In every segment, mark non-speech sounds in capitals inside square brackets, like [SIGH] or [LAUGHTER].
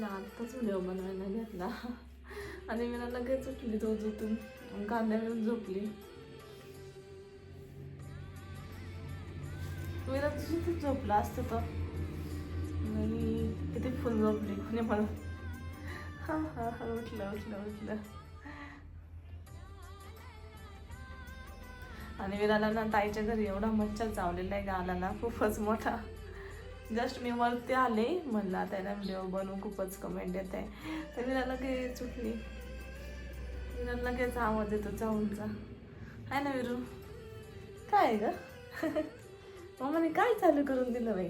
ना आत्ताच व्हिडिओ बनवायला घेतला. आणि मी ना लगेच उठली तो झोतून कांदा मिळून झोपली. मी तुझी झोपला असतं तर आणि किती फुल झोपली कोणी मला हा हा हा उठलं उठलं उठलं. आणि विराला ना ताईच्या घरी एवढा मच्छर चावलेला आहे गालाला खूपच मोठा. जस्ट मी वरती आले म्हणला त्याला व्हिडिओ बनवून खूपच कमेंट येत आहे तर मी लगेच उठली मी लगेच आवाज येतो चावूनचा आहे ना विरू. काय ग? [LAUGHS] मम्माने काय चालू करून दिलं बाई?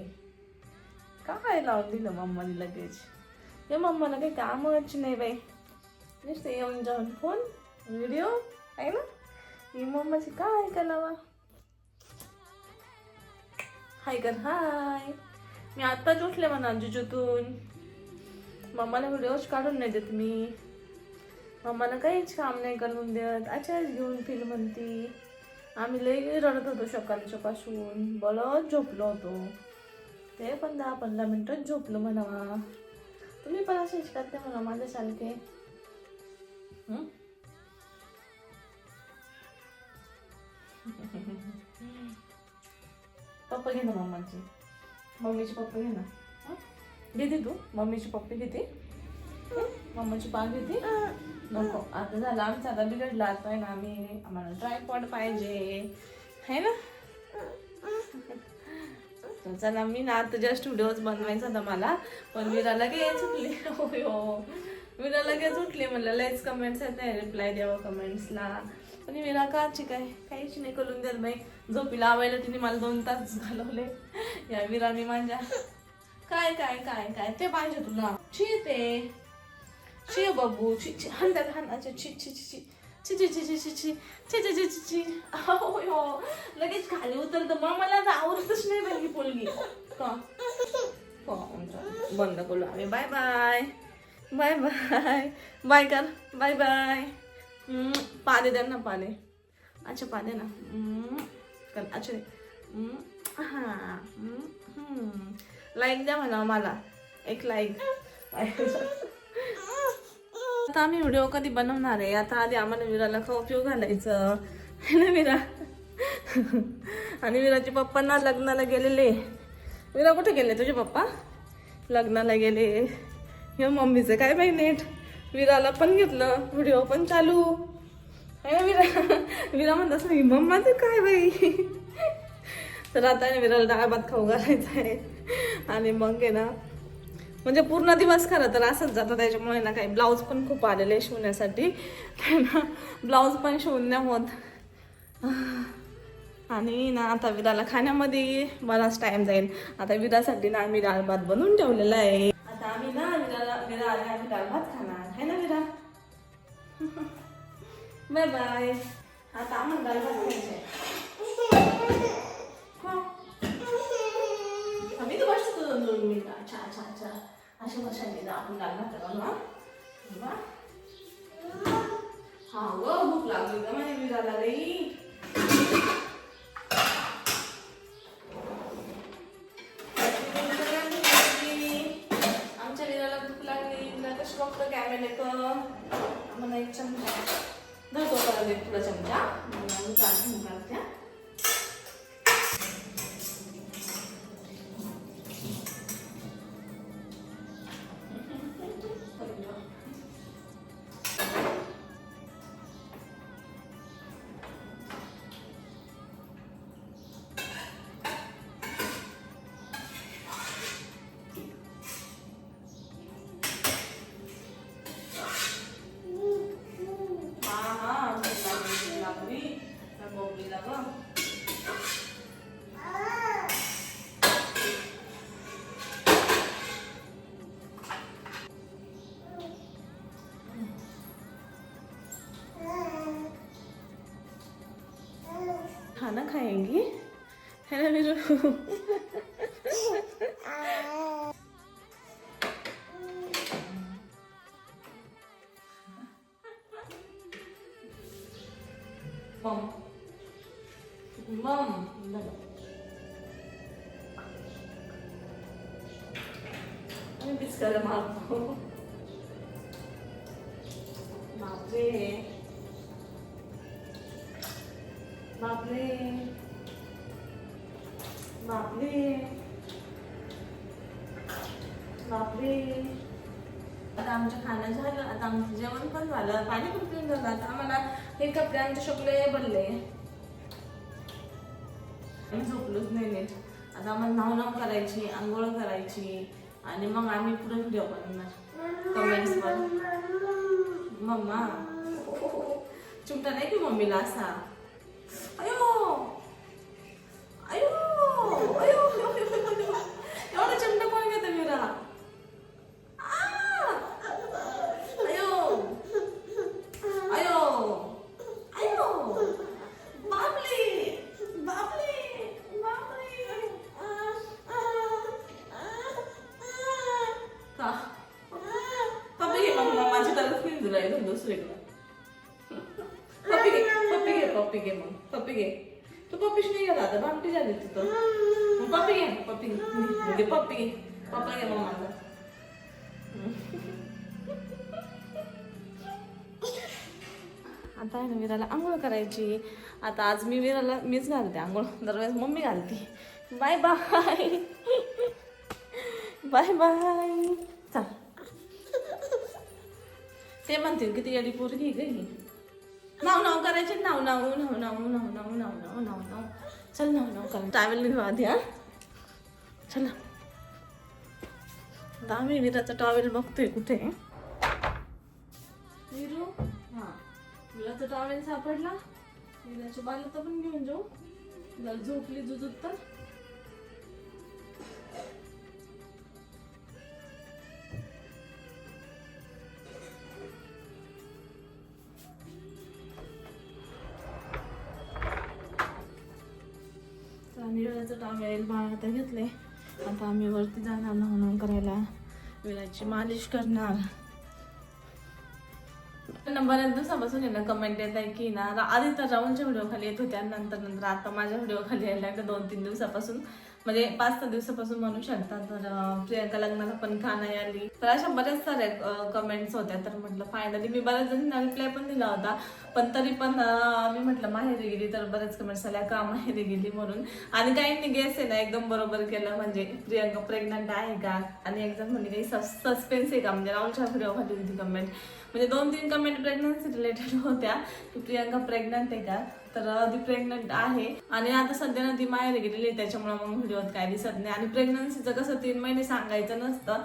काय लावून दिलं मम्माने लगेच? हे मम्माला काही कामच नाही बाई. नुसतं येऊन जाऊन फोन व्हिडिओ आहे ना? ही मम्माची काय करावा हाय कर हाय मी आत्ताच उठले म्हणा जुजूतून. मम्माला व्हिडिओज काढून नाही देत मी. मम्माला काहीच काम नाही करून देत. आचार्य घेऊन फिल म्हणती. आम्ही लई रडत होतो सकाळच्या पासून. बलच झोपलो होतो. ते पण दहा पंधरा मिनटंच झोपलो म्हणावा तुम्ही पण असेच करते म्हणा माझ्यासारखे. सारखे [LAUGHS] पप्पा घे ना मम्माची. मम्मीचे पप्पा घे ना? घेते तू. मम्मीचे पप्पे घेते? मम्माची पा घेते. नको. आता झालं आमचा. आता बिघडला. आता आहे ना आम्ही आम्हाला ट्रायपॉड पाहिजे. है ना? तर चला मी ना आता जस्ट व्हिडिओज बनवायचा होता मला. पण मीरा लगेच उठली. होय हो. मीरा लगेच उठली म्हणलं लयच कमेंट्स आहेत. रिप्लाय द्यावं कमेंट्सला आणि मीरा काची काय काहीच नाही करून देत बाई झोपी लावायला तिने मला दोन तास घालवले या विराने माझ्या काय काय काय काय ते पाहिजे तुला ची ते ची बाबू ची ची हांद्या हानाचे ची ची ची ची ची ची ची ची ची ची ची ची ची ची ची हो लगेच खाली उतरतं मग मला तर आवडतच नाही बाई पोलगी का बंद करू आम्ही bye bye bye bye bye कर बाय बाय पाने पाणी द्या ना पाणी अच्छा पाने ना. कर अच्छा हां हा लाईक द्या म्हणा मला एक लाईक आता आम्ही व्हिडिओ कधी बनवणार आहे? आता आधी आम्हाला विराला खाऊ पिऊ घालायचं? ना विरा आणि विराचे पप्पा ना लग्नाला गेलेले. विरा कुठे गेले? तुझे पप्पा? लग्नाला गेले. हे मम्मीचं. काय बाई नेट? विराला पण घेतलं व्हिडिओ पण चालू. आहे विरा विरा म्हणत असं मम्मा तर काय बाई? तर आता आहे ना विराला डाळ भात खाऊ घालायचं आहे. आणि मग आहे ना म्हणजे पूर्ण दिवस खरं तर असंच जातं. त्याच्यामुळे ना काही ब्लाऊज पण खूप आलेले आहे शिवण्यासाठी. ना ब्लाऊज पण शिवून नाही होत. आणि ना आता विराला खाण्यामध्ये बराच टाइम जाईल. आता विरासाठी ना आम्ही डाळ भात बनवून ठेवलेला आहे. आता आम्ही ना विराला विरा आले आम्ही বাই বাই আর আমার গালটা হয়েছে। হ্যাঁ। আমি তো বাসতে তো দোল মিল আচ্ছা আচ্ছা আচ্ছা। আশা পাশে আমি না আপনি গাল ভাত গেল না হ্যাঁ ও ভুক লাগলি তো মানে বিজা লাগে आमच्या लिलाला भूक लागली तिला तर शॉप तर कॅमेरे तर आम्हाला एक चमचा दस रुपये में पूरा चमचा बनाऊँ ताकि निकाल दिया बॉबीला गं खाना खाएंगी? है ना मेरे आणि मारतो बापरे. बापरे. बापरे. बापरे. आता आमचं खाणं झालं. आता आमचं जेवण पण झालं. पाणी पण पिऊन झालं? आता आम्हाला हे कपडे आमचे सगळे बनले. आम्ही झोपलोच नाही. नीट आता आम्हाला नाव नाव करायची आंघोळ करायची. आणि मग आम्ही पुढे व्हिडिओ बनवणार. कमेंट्स वर. मम्मा. चिमटा नाही की मम्मीला असा? अयो! अयो! अयो! भामटी पप्पी घे पप्पी घे पप्पी घे पप्पा घे मग माझा आता आहे ना विराला आंघोळ करायची आता आज मी विराला मीच घालते आंघोळ दरवेळेस मम्मी घालते बाय बाय बाय बाय चल ते म्हणतील किती येडी पोरगी गई नाव नाव करायचे नाव नाव नाव नाव नाव नाव नाव नाव नाव नाव चल ना नाव कर ट्रॅव्हल घेऊ आधी हा? चला दहा आम्ही विराचा टॉवेल बघतोय कुठे? विरू हा. विराचा टॉवेल सापडला. विराच्या बाला तर पण घेऊन जाऊ. जर झोपली जुजूत तर. तर टावेल बाळ आता घेतले आता आम्ही वरती जाणार नवनव करायला. वेळाची मालिश करणार. ना बऱ्याच दिवसापासून आहे कमेंट येत आहे की ना आधी तर राहुलच्या व्हिडिओ खाली येत होत्या नंतर नंतर आता माझ्या व्हिडिओ खाली यायला दोन तीन दिवसापासून. म्हणजे पाच सहा दिवसापासून म्हणू शकता तर प्रियांका प्रियंका लग्नाला पण का नाही आली? तर अशा बऱ्याच साऱ्या कमेंट्स होत्या. तर म्हटलं फायनली मी बऱ्याच जणांना रिप्लाय पण दिला होता. पण तरी पण मी म्हटलं माहेरी गेली तर बऱ्याच कमेंट्स आल्या. का माहेरी गेली म्हणून? आणि काहींनी गेस आहे ना एकदम बरोबर केलं. म्हणजे प्रियंका प्रेग्नंट आहे का? आणि एकदम म्हणजे काही सस्पेन्स आहे का? म्हणजे राहुलच्या व्हिडिओ खाली होती कमेंट म्हणजे दोन तीन कमेंट प्रेग्नन्सी रिलेटेड होत्या की प्रियंका प्रेग्नंट आहे का? तर ती प्रेग्नंट आहे. आणि आता सध्या ना ती माहेर गेलेली आहे त्याच्यामुळे मग व्हिडिओत काय दिसत नाही. आणि प्रेग्नन्सीचं कसं तीन महिने सांगायचं नसतं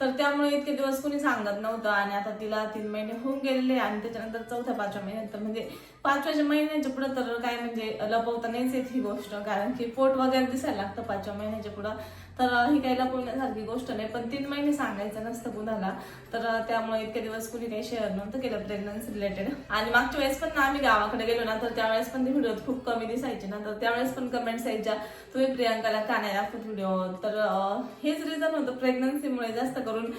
तर त्यामुळे इतके दिवस कोणी सांगत नव्हतं. आणि आता तिला तीन महिने होऊन गेलेले आणि त्याच्यानंतर चौथ्या पाचव्या महिन्यात म्हणजे पाचव्याच्या महिन्याच्या पुढं तर काय म्हणजे लपवता नाहीच येत ही गोष्ट. कारण की पोट वगैरे दिसायला लागतं पाचव्या महिन्याच्या पुढं. तर ही काही लपवण्यासारखी गोष्ट नाही. पण तीन महिने सांगायचं नसतं कुणाला. तर त्यामुळे इतके दिवस कुणी काही शेअर नव्हतं केलं प्रेग्नन्सी रिलेटेड आणि मागच्या वेळेस पण ना आम्ही गावाकडे गेलो ना तर त्यावेळेस पण ती व्हिडिओ खूप कमी दिसायचे ना. तर त्यावेळेस पण कमेंट्स यायच्या तुम्ही प्रियांकाला का नाही दाखवत व्हिडिओ तर हेच रिझन होतं. प्रेग्नन्सीमुळे जास्त करून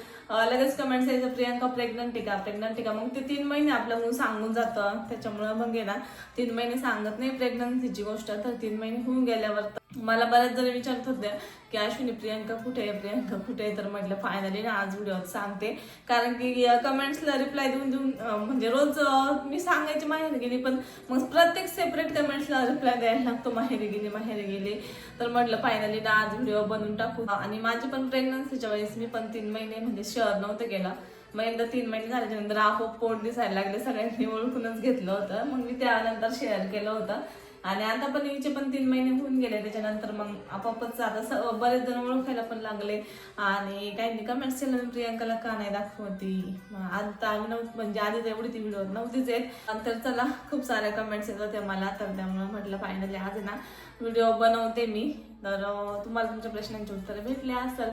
लगेच कमेंट्स यायचं प्रियांका प्रेग्नंट आहे का? प्रेग्नंट आहे का? मग ते तीन महिने आपल्याकडून सांगून जातं. त्याच्यामुळं मग आहे ना तीन महिने सांगत नाही प्रेग्नन्सीची गोष्ट. तर तीन महिने होऊन गेल्यावर मला बऱ्याच जण विचारत होत्या की अश्विनी प्रियांका कुठे आहे? प्रियांका कुठे आहे? तर म्हटलं फायनली ना आज व्हिडिओ सांगते. कारण की कमेंट्सला रिप्लाय देऊन देऊन म्हणजे रोज मी सांगायची माहेर गेली पण मग प्रत्येक सेपरेट कमेंट्सला रिप्लाय द्यायला लागतो माहेरी गेली माहेरी गेली. तर म्हटलं फायनली ना आज व्हिडिओ बनवून टाकू. आणि माझी पण प्रेग्नन्सीच्या वेळेस मी पण तीन महिने म्हणजे शेअर नव्हतं गेला मग एकदा तीन महिने झाल्याच्यानंतर आपोआप पोट दिसायला लागले सगळ्यांनी ओळखूनच घेतलं होतं. मग मी त्यानंतर शेअर केलं होतं. आणि आता पण हिचे पण तीन महिने होऊन गेले त्याच्यानंतर मग आपापच आता बरेच जण ओळखायला पण लागले. आणि काही कमेंट्स केलं प्रियांकाला का नाही दाखवती? मग आता आम्ही म्हणजे आधीच एवढी ती व्हिडिओ नव्हतीच येत. तर चला खूप साऱ्या कमेंट्स येत होत्या मला तर त्यामुळे म्हटलं फायनली आज ना व्हिडिओ बनवते मी. तर तुम्हाला तुमच्या प्रश्नांची उत्तरं भेटली असतात